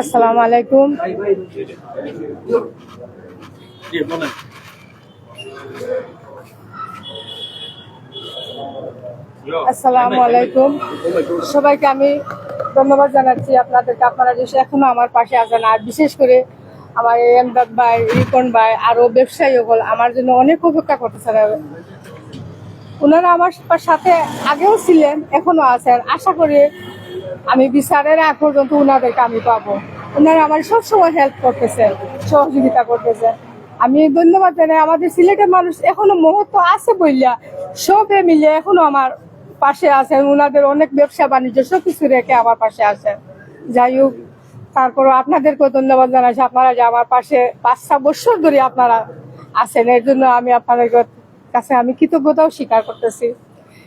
আসসালামু আলাইকুম। আসসালামু আলাইকুম। সবাইকে আমি ধন্যবাদ জানাচ্ছি আপনাদেরকে। আপনারা যে এখনও আমার পাশে আছেন, আর বিশেষ করে আমার এমদাদ ভাই, রিপন ভাই, আরও ব্যবসায়ী হল আমার জন্য অনেক উপেক্ষা করতেছেন। ওনারা আমার সাথে আগেও ছিলেন, এখনও আছেন। আশা করি আমি বিচারের আগ পর্যন্ত ওনাদেরকে আমি পাবো। ওনারা আমার সবসময় হেল্প করতেছে, সহযোগিতা করতেছে। আমি ধন্যবাদ জানাই, আমাদের সিলেটের মানুষ এখনও মুহূর্ত আছে বললা সবে মিলে এখনও আমার পাশে আছেন ওনাদের অনেক ব্যবসা বাণিজ্য সব কিছু রেখে আমার পাশে আছেন যাই হোক, তারপরও আপনাদেরকেও ধন্যবাদ জানাচ্ছি আপনারা যে আমার পাশে পাঁচ ছ বছর ধরে আপনারা আছেন, এর জন্য আমি আপনাদের কাছে আমি কৃতজ্ঞতাও স্বীকার করতেছি।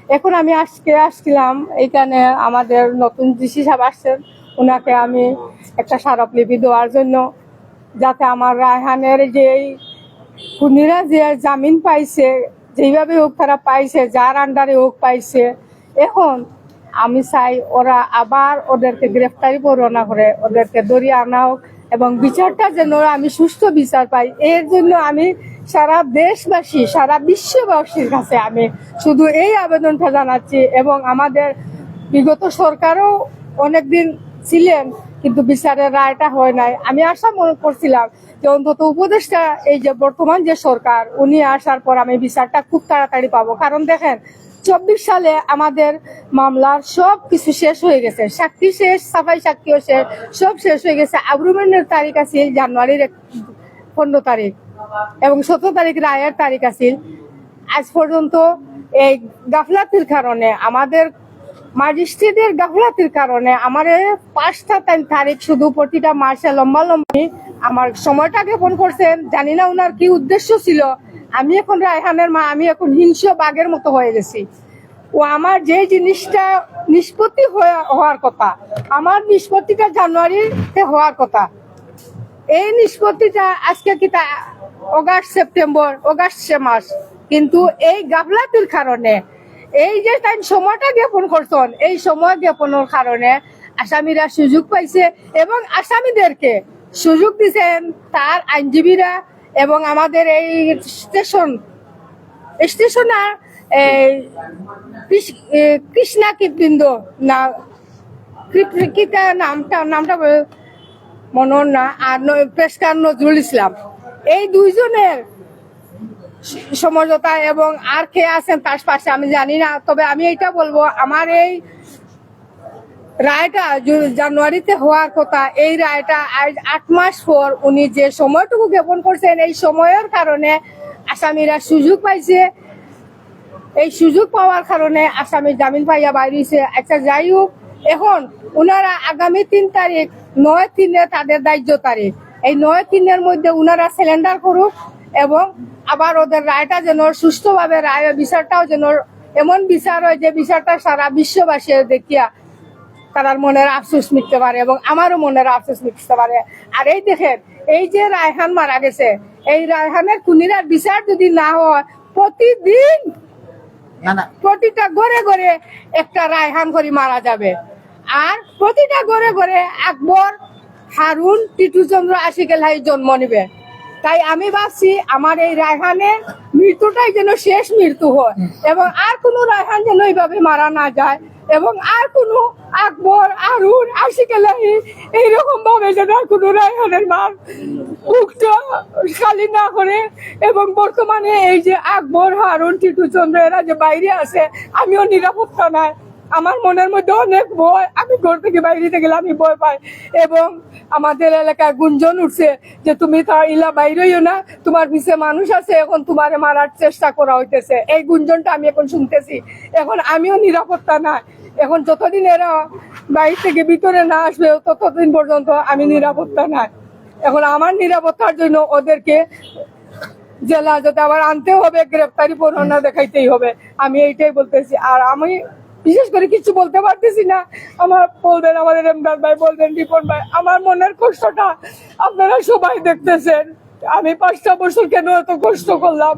এখন আমি আজকে আসছিলাম, এখানে আমাদের নতুন ডিসি সাহেব আসছেন। ওনাকে আমি একটা স্মারকলিপি দেওয়ার জন্য, যাতে আমার রায়হানের যে খুনিরা যে জামিন পাইছে যেভাবে হোক তারা পাইছে, যার আন্ডারে হোক পাইছে, এখন আমি চাই ওরা আবার ওদেরকে গ্রেফতারি পরোয়ানা করে, ওদেরকে দরিয়ে আনা হোক এবং বিচারটা যেন আমি সুস্থ বিচার পাই। এর জন্য আমি সারা দেশবাসী, সারা বিশ্ববাসীর কাছে আমি শুধু এই আবেদনটা জানাচ্ছি এবং আমাদের, বিগত সরকারও অনেকদিন ছিলেন কিন্তু বিচারের রায়টা হয় নাই। আমি আশা মনে করছিলাম যে অন্তত উপদেষ্টা, এই যে বর্তমান যে সরকার, উনি আসার পর আমি বিচারটা খুব তাড়াতাড়ি পাবো। কারণ দেখেন, চব্বিশ সালে আমাদের মামলার সব কিছু শেষ হয়ে গেছে। সাক্ষী শেষ, সাফাই সাক্ষীও শেষ, সব শেষ হয়ে গেছে। আগ্রুমেন্টের তারিখ আছে, জানুয়ারির পনেরো তারিখ এবং সতেরো তারিখ রায়ের তারিখ আছিল আজ পর্যন্ত এই গাফলাতির কারণে আমাদের ম্যাজিস্ট্রেটের গাফলাতির কারণে আমার পাঁচটা তারিখ শুধু প্রতিটা মাসে লম্বা লম্বা আমার সময়টা জ্ঞাপন করছেন। জানি না ওনার কি উদ্দেশ্য ছিল। আমি এখন রায়হানের মা, আমি এখন হিংস্র বাঘের মতো হয়ে গেছি। ও আমার যে জিনিসটা নিষ্পত্তি হওয়ার কথা, আমার নিষ্পত্তিটা জানুয়ারিতে হওয়ার কথা। এই নিষ্পত্তিটা আজকে কি তা অগাস্ট সেপ্টেম্বর, অগাস্ট মাস। কিন্তু এই গাফলাতির কারণে এই যে তাই সময়টা জ্ঞাপন করছেন, এই সময় জ্ঞাপনের কারণে আসামিরা সুযোগ পাইছে এবং আসামিদেরকে সুযোগ দিচ্ছেন তার আইনজীবীরা এবং আমাদের এই স্টেশন, স্টেশনার কৃষ্ণা কৃতবৃন্দ না নামটা নামটা মনোর না, আর পেশকার নজরুল ইসলাম। এই দুইজনের সমঝোতা এবং আর কে আছেন তার পাশে আমি জানি না, তবে আমি এটা বলব, আমার এই রায়টা জানুয়ারিতে হওয়ার কথা, এই রায়টা আজ আট মাস পর উনি যে সময়টুকু জ্ঞাপন করছেন, এই সময়ের কারণে আসামিরা সুযোগ পাইছে। এই সুযোগ পাওয়ার কারণে আসামি জামিন পাইয়া বাইরেছে। আচ্ছা যাই হোক, এখন ওনারা আগামী তিন তারিখ, নয় তিনে তাদের দায়িত্ব তারিখ। এই নয় তিনের মধ্যে ওনারা সিলিন্ডার করুক এবং আবার ওদের রায়টা যেন সুস্থভাবে রায় বিচারটাও যেন এমন বিচার হয় যে বিচারটা সারা বিশ্ববাসী দেখিয়া তার মনের আফসোস মিটতে পারে এবং আমারও মনের আফসোস মিটতে পারে। আর এই দেখেন এই যে রায়হান মারা গেছে এই রায়হানের খুনিরা বিচার যদি না হয় প্রতিদিন প্রতিটা ঘরে ঘরে একটা রায়হান করে মারা যাবে। আর প্রতিটা ঘরে ঘরে আকবর হারুন টিটুচন্দ্র আশিকেল হাই জন্ম নিবে। তাই আমি ভাবছি আমার এই রায়হানের মৃত্যুটাই যেন শেষ মৃত্যু হয় এবং আর কোনো রায়হান যেন এইভাবে মারা না যায় এবং আর কোনো আকবর আরুন আশিকেলাহি এইরকম ভাবে যেন আর কোনো রায়হানের মার মুখটা খালি না করে এবং বর্তমানে এই যে আকবর, হারুন, টিটু চন্দ্র এরা যে বাইরে আছে, আমিও নিরাপত্তা নাই। আমার মনের মধ্যে অনেক ভয়। আমি ঘর থেকে বাইরে গেলে আমি ভয় পাই। এবং আমাদের এলাকায় গুঞ্জন উঠছে যে, তুমি তার ইলা বাইরেও না। তোমার পিছিয়ে মানুষ আছে, এখন তোমারে মারার চেষ্টা করা হইতেছে। এই গুঞ্জনটা আমি এখন শুনতেছি। এখন আমিও নিরাপত্তা না এখন যতদিন এরা বাইরে থেকে ভিতরে না আসবে, ততদিন পর্যন্ত আমি নিরাপত্তা নাই। এখন আমার নিরাপত্তার জন্য ওদেরকে জেলা যাতে আবার আনতে হবে, গ্রেপ্তারি পরোয়ানা দেখাইতেই হবে। আমি এইটাই বলতেছি। আর আমি বিশেষ করে কিছু বলতে পারতেছি না। আমার বলবেন, আমাদের এমদাদ ভাই বলবেন, রিপন ভাই, আমার মনের কষ্টটা আপনারা সবাই দেখতেছেন। আমি পাঁচটা বছর কেন এত কষ্ট করলাম?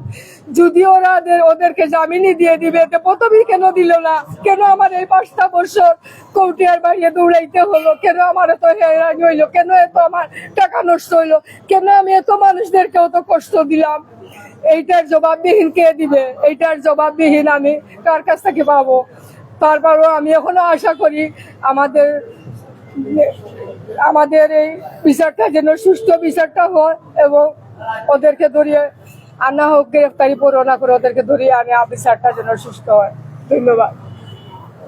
যদি ওরা ওদেরকে জামিনই দিয়ে দিবে, তো প্রথমেই কেন দিল না? কেন আমার এই পাঁচটা বছর কৌটিয়ার বাইরে দৌড়াইতে হলো? কেন আমার এত হেরানি হইল? কেন এত আমার টাকা নষ্ট হইল? কেন আমি এত মানুষদেরকে অত কষ্ট দিলাম? এইটার জবাববিহীন কে দিবে? এইটার জবাববিহীন আমি কার কাছ থেকে পাবো? তারপরও আমি এখনও আশা করি আমাদের আমাদের এই বিচারটা যেন সুস্থ বিচারটা হয় এবং ওদেরকে ধরিয়ে আনা হোক, গ্রেফতারি পরোনা করে ওদেরকে ধরিয়ে আনে বিচারটা যেন সুস্থ হয়। ধন্যবাদ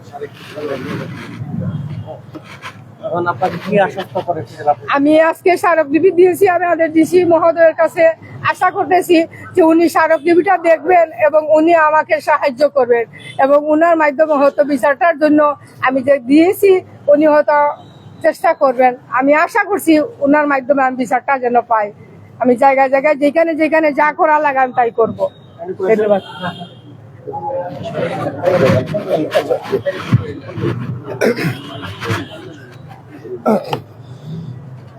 এখন আপনাকে কি আশ্বস্ত করেছে জেলা প্রশাসন? আমি আজকে স্মারকলিপি দিয়েছি আমি আমাদের ডিসি মহোদয়ের কাছে। আশা করতেছি যে উনি স্মারকলিপিটা দেখবেন এবং উনি আমাকে সাহায্য করবেন। এবং উনার মাধ্যমে হয়তো বিচারটার জন্য আমি যে দিয়েছি উনি হয়তো চেষ্টা করবেন। আমি আশা করছি উনার মাধ্যমে আমি বিচারটা যেন পাই। আমি জায়গায় জায়গায় যেখানে যেখানে যা করা লাগে আমি তাই করব। ধন্যবাদ।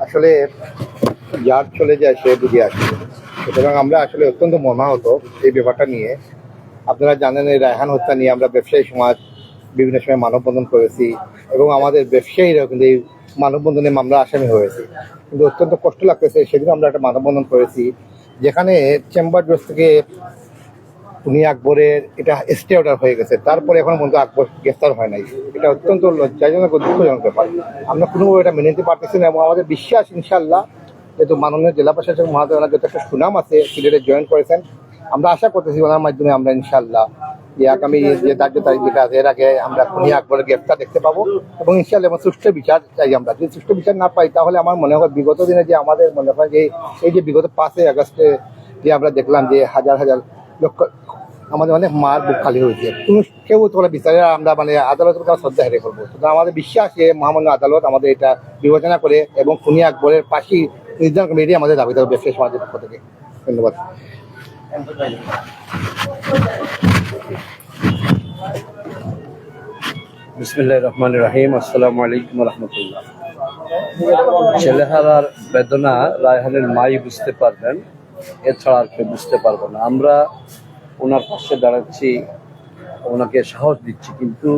আসলে যার চলে যায় সে বুঝে আসে। সুতরাং আমরা আসলে অত্যন্ত মর্মাহত এই ব্যাপারটা নিয়ে। আপনারা জানেন এই রায়হান হত্যা নিয়ে আমরা ব্যবসায়ী সমাজ বিভিন্ন সময় মানববন্ধন করেছি এবং আমাদের ব্যবসায়ীরাও কিন্তু এই মানববন্ধনে মামলা আসামি হয়েছে। কিন্তু অত্যন্ত কষ্ট লাগতেছে সেদিন আমরা একটা মানববন্ধন করেছি। যেখানে চেম্বার জজ থেকে উনি আকবরের এটা স্টে অর্ডার হয়ে গেছে। তারপরে এখন পর্যন্ত আকবর গ্রেফতার হয় নাই। এটা অত্যন্ত লজ্জাজনক দুঃখজনক ব্যাপার। আমরা কোনোভাবে এটা মেনে নিতে পারতেছি না এবং আমাদের বিশ্বাস ইনশাল্লাহ যেহেতু মাননীয় জেলা প্রশাসক ওনার যথেষ্ট সুনাম আছে, সিলেটে জয়েন করেছেন। আমরা আশা করতেছি ওনার মাধ্যমে আমরা ইনশাল্লাহ যে আগামী যে ধার্য তারিখ যেটা আছে, এর আগে আমরা খুনি আকবরের গ্রেফতার দেখতে পাবো এবং ইনশাল্লাহ এবং সুষ্ঠু বিচার চাই আমরা। যদি সুষ্ঠু বিচার না পাই, তাহলে আমার মনে হয় বিগত দিনে যে আমাদের মনে হয় যে, এই যে বিগত পাঁচই আগস্টে যে আমরা দেখলাম যে হাজার হাজার লক্ষ আমাদের অনেক মার বুক খালি হয়েছে কেউ তোলা বিচারে, আমরা মানে আদালতের কাছে শ্রদ্ধা হেরে করব তো আমাদের বিশ্বাস যে মহামান্য আদালত আমাদের এটা বিবেচনা করে এবং খুনি আকবরের পাশি নির্ধারণ এটাই আমাদের দাবি দেবো ব্যবসায়ী সমাজের পক্ষ থেকে। ধন্যবাদ। বিসমিল্লাহ রহমান রাহিম। আসসালামু আলাইকুম রহমতুল্লাহ। ছেলেহারার বেদনা রায়হানের মাই বুঝতে পারবেন। এছাড়া আর কেউ বুঝতে পারব না। আমরা ওনার পাশে দাঁড়াচ্ছি, ওনাকে সাহস দিচ্ছি, কিন্তু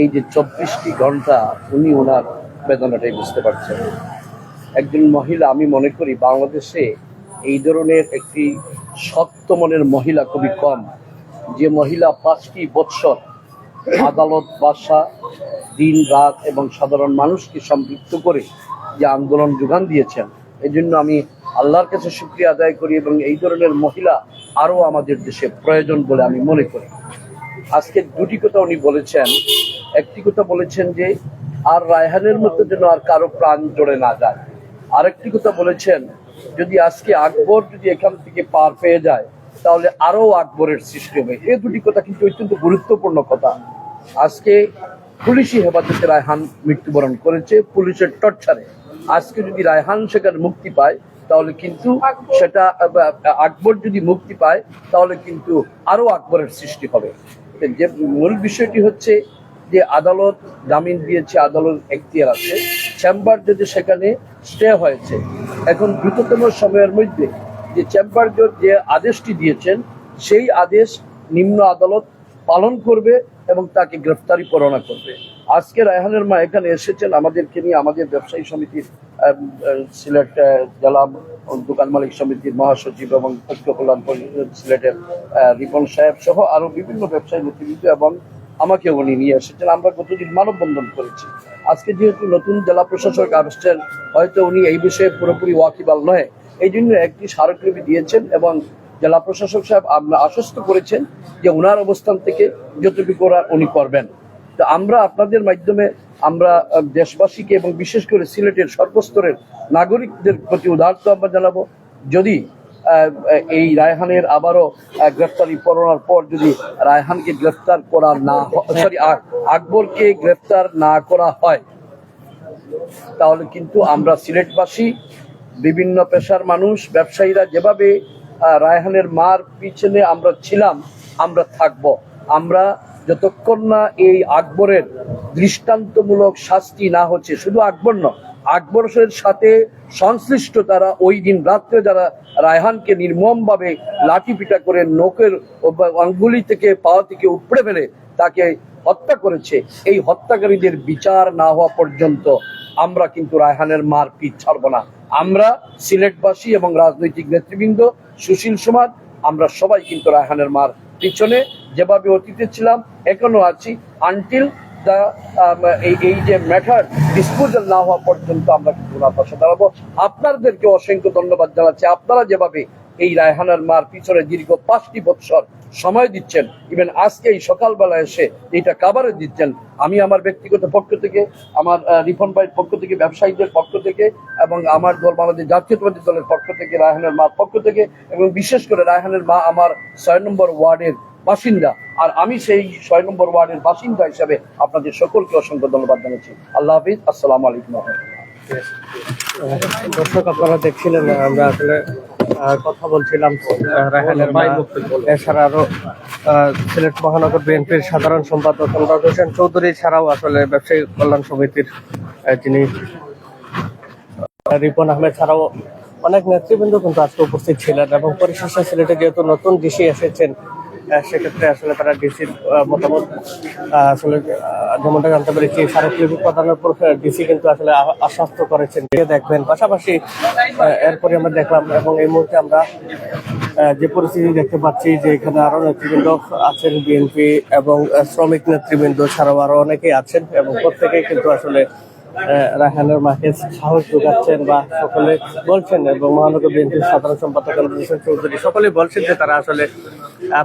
এই যে চব্বিশটি ঘণ্টা উনি ওনার বেদনাটাই বুঝতে পারছেন। একজন মহিলা, আমি মনে করি বাংলাদেশে এই ধরনের একটি শক্ত মনের মহিলা খুবই কম। যে মহিলা পাঁচটি বৎসর আদালত, বাসা, দিন, রাত এবং সাধারণ মানুষকে সম্পৃক্ত করে যে আন্দোলন যোগান দিয়েছেন এই জন্য আমি আল্লাহর কাছে শুক্রিয়া আদায় করি এবং এই ধরনের মহিলা আরও আমাদের দেশে প্রয়োজন বলে আমি মনে করি। আজকে দুটি কথা উনি বলেছেন। একটি কথা বলেছেন যে, আর রায়হানের মতো যেন আর কারও প্রাণ জড়ে না যায়। আরেকটি কথা বলেছেন, যদি আজকে আকবর যদি এখান থেকে পার পেয়ে যায়, তাহলে আরও আকবরের সৃষ্টি হবে। এই দুটি কথা কিন্তু অত্যন্ত গুরুত্বপূর্ণ কথা। আজকে পুলিশি হেফাজতে রায়হান মৃত্যুবরণ করেছে, পুলিশের টর্চারে। আজকে যদি রায়হান সেখানে মুক্তি পায় তাহলে কিন্তু সেটা আকবর যদি মুক্তি পায়, তাহলে কিন্তু আরও আকবরের সৃষ্টি হবে। যে মূল বিষয়টি হচ্ছে যে আদালত জামিন দিয়েছে, আদালত এখতিয়ার আছে। চেম্বার যদি সেখানে স্টে হয়েছে, এখন দ্রুততম সময়ের মধ্যে যে চেম্বার যে আদেশটি দিয়েছেন, সেই আদেশ নিম্ন আদালত পালন করবে এবং তাকে গ্রেফতারি পরোয়ানা করবে। আজকে রায়হানের মা এখানে এসেছেন আমাদেরকে নিয়ে, আমাদের ব্যবসায়ী সমিতির সিলেট জেলা দোকান মালিক সমিতির মহাসচিব এবং ঐক্য কল্যাণ সিলেটের রিপন সাহেব সহ আরও বিভিন্ন ব্যবসায়ী নেতৃবৃন্দ এবং আমাকে উনি নিয়ে এসেছেন। আমরা গতদিন মানববন্ধন করেছি। আজকে যেহেতু নতুন জেলা প্রশাসক আসছেন, হয়তো উনি এই বিষয়ে পুরোপুরি ওয়াকিবাল নয়। এই জন্য একটি স্মারকলিপি দিয়েছেন এবং জেলা প্রশাসক সাহেব আমরা আশ্বস্ত করেছেন যে ওনার অবস্থান থেকে যতটুকু করার উনি করবেন। তো আমরা আপনাদের মাধ্যমে আমরা দেশবাসীকে এবং বিশেষ করে সিলেটের সর্বস্তরের নাগরিকদের প্রতি উদাহরণ আমরা জানাব। যদি এই রায়হানের আবারও গ্রেফতারি পরোয়ানার পর যদি রায়হানকে গ্রেফতার করা না সরি আকবরকে গ্রেফতার না করা হয়, তাহলে কিন্তু আমরা সিলেটবাসী, বিভিন্ন পেশার মানুষ, ব্যবসায়ীরা যেভাবে রায়হানের মার পিছনে আমরা ছিলাম, আমরা থাকব। আমরা যতক্ষণ না এই আকবরের দৃষ্টান্তমূলক শাস্তি না হচ্ছে, শুধু আকবর নয়, আকবরের সাথে সংশ্লিষ্ট তারা ওই দিন রাত্রে যারা রায়হানকে নির্মমভাবে লাঠি পিটা করে নোকের আঙ্গুলি থেকে পাওয়া থেকে উপড়ে ফেলে তাকে হত্যা করেছে, এই হত্যাকারীদের বিচার না হওয়া পর্যন্ত আমরা কিন্তু রায়হানের মার পিঠ ছাড়ব না। আমরা সিলেটবাসী এবং রাজনৈতিক নেতৃবৃন্দ সুশীল সমাজ, আমরা সবাই কিন্তু রায়হানের মার পিছনে যেভাবে অতীতে ছিলাম, এখনও আছি। আনটিল দা এই যে ম্যাটার ডিসপোজাল না হওয়া পর্যন্ত আমরা কিন্তু আপনাদেরকে অসংখ্য ধন্যবাদ জানাচ্ছি। আপনারা যেভাবে এই রায়হানার মার পিছনে দীর্ঘ পাঁচটি বৎসর সময় দিচ্ছেন। ইভেন আজকে এই সকালবেলা এসে এটা কাবারে দিচ্ছেন। আমি আমার ব্যক্তিগত পক্ষ থেকে, আমার রিফন ভাইয়ের পক্ষ থেকে, ব্যবসায়ীদের পক্ষ থেকে এবং আমার দল বাংলাদেশ জাতীয়তাবাদী দলের পক্ষ থেকে, রায়হানের মার পক্ষ থেকে এবং বিশেষ করে রায়হানের মা আমার ছয় নম্বর ওয়ার্ডের বাসিন্দা। আর আমি সেই ছয় নম্বর ওয়ার্ডের বাসিন্দা হিসাবে আপনাদের সকলকে অসংখ্য ধন্যবাদ জানাচ্ছি। আল্লাহ হাফিজ। আসসালামু আলাইকুম। দর্শক, আপনারা দেখছিলেন, আমরা আসলে কথা বলছিলাম রায়হানের মা। এছাড়া আরও সিলেট মহানগর বিএনপির সাধারণ সম্পাদক অনুরাগ হোসেন চৌধুরী ছাড়াও আসলে ব্যবসায়ী কল্যাণ সমিতির যিনি, রিপন আহমেদ ছাড়াও অনেক নেতৃবৃন্দ কিন্তু আজকে উপস্থিত ছিলেন এবং পরিশেষে সিলেটে যেহেতু নতুন ডিসি এসেছেন সেক্ষেত্রে আসলে তারা ডিসির মতামত আসলে যেমনটা জানতে পেরেছি। স্মারকলিপি প্রদানের পর ডিসি কিন্তু আসলে আশ্বস্ত করেছেন। দেখবেন, পাশাপাশি এরপরে আমরা দেখলাম এবং এই মুহূর্তে আমরা যে পরিস্থিতি দেখতে পাচ্ছি যে এখানে আরও নেতৃবৃন্দ আছেন, বিএনপি এবং শ্রমিক নেতৃবৃন্দ ছাড়াও আরও অনেকেই আছেন এবং প্রত্যেকেই কিন্তু আসলে আহ, রায়হানের মাকে সাহস যোগাচ্ছেন বা সকলে বলছেন এবং মহানগর বিএনপির সাধারণ সম্পাদক চৌধুরী সকলেই বলছেন যে তারা আসলে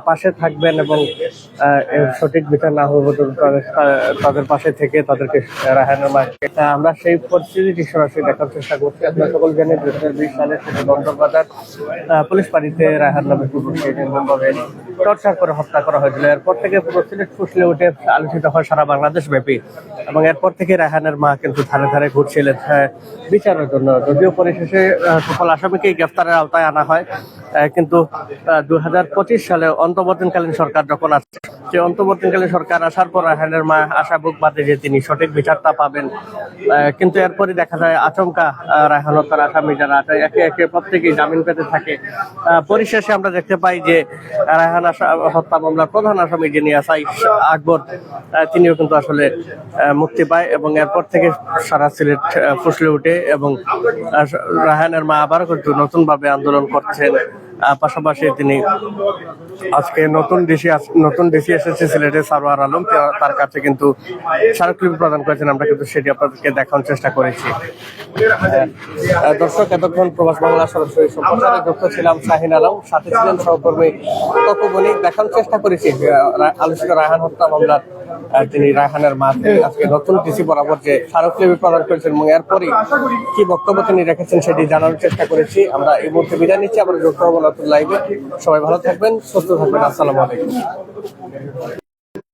পাশে থাকবেন এবং সঠিক বিচার না পর্যন্ত তাদের পাশে থেকে তাদেরকে রায়হানের মাকে আমরা সেই পরিস্থিতিটি সরাসরি দেখার চেষ্টা করছি। আপনারা সকল জানেন দু হাজার বিশ সালে সেটা বন্দরবাজার পুলিশ বাড়িতে রায়হান নামে নির্মমভাবে টর্চার করে হত্যা করা হয়েছিল। এরপর থেকে পুরো সিলেট ফুসলে উঠে আলোচিত হয় সারা বাংলাদেশ ব্যাপী এবং এরপর থেকে রায়হানের মা কিন্তু ধারে ধারে ঘুরছিলেন হ্যাঁ, বিচারের জন্য। যদিও পরিশেষে সকল আসামিকে গ্রেফতারের আওতায় আনা হয় কিন্তু দু হাজার পঁচিশ সালে অন্তর্বর্তীকালীন সরকার যখন আসে যে অন্তর্বর্তীকালে সরকার আসার পর রায়হানের মা আশা বুক বাদে যে তিনি সঠিক বিচারটা পাবেন। কিন্তু এরপরই দেখা যায় আচমকা রায়হান হত্যার আসামি যারা আছে, একে একে প্রত্যেকেই জামিন পেতে থাকে। পরিশেষে আমরা দেখতে পাই যে রায়হান আশা- হত্যা মামলার প্রধান আসামি যিনি আসাই আকবর তিনিও কিন্তু আসলে মুক্তি পায় এবং এরপর থেকে সারা সিলেট ফুসলে উঠে এবং রায়হানের মা আবারও কিন্তু নতুনভাবে আন্দোলন করছেন। পাশাপাশি তিনি আজকে নতুন ডিসি নতুন ডিসি এসেছে সিলেটে সারোয়ার আলম। তার কাছে কিন্তু স্মারকলিপি প্রদান করেছেন। আমরা কিন্তু সেটি আপনাদেরকে দেখানোর চেষ্টা করেছি। দর্শক, এতক্ষণ প্রবাস বাংলা সরাসরি সম্প্রচারে যুক্ত ছিলাম শাহিন আলম। সাথে ছিলেন সহকর্মী তপবনি দেখানোর চেষ্টা করেছি আলোচিত রায়হান হত্যা মামলার তিনি রায়হানের মা তিনি আজকে নতুন কিছু বরাবর যে স্মারকলিপি প্রদান করেছেন এবং এরপরই কি বক্তব্য তিনি রেখেছেন সেটি জানানোর চেষ্টা করেছি। আমরা এই মুহূর্তে বিদায় নিচ্ছি। হব নতুন লাইভে। সবাই ভালো থাকবেন, সুস্থ থাকবেন। আসসালামু আলাইকুম।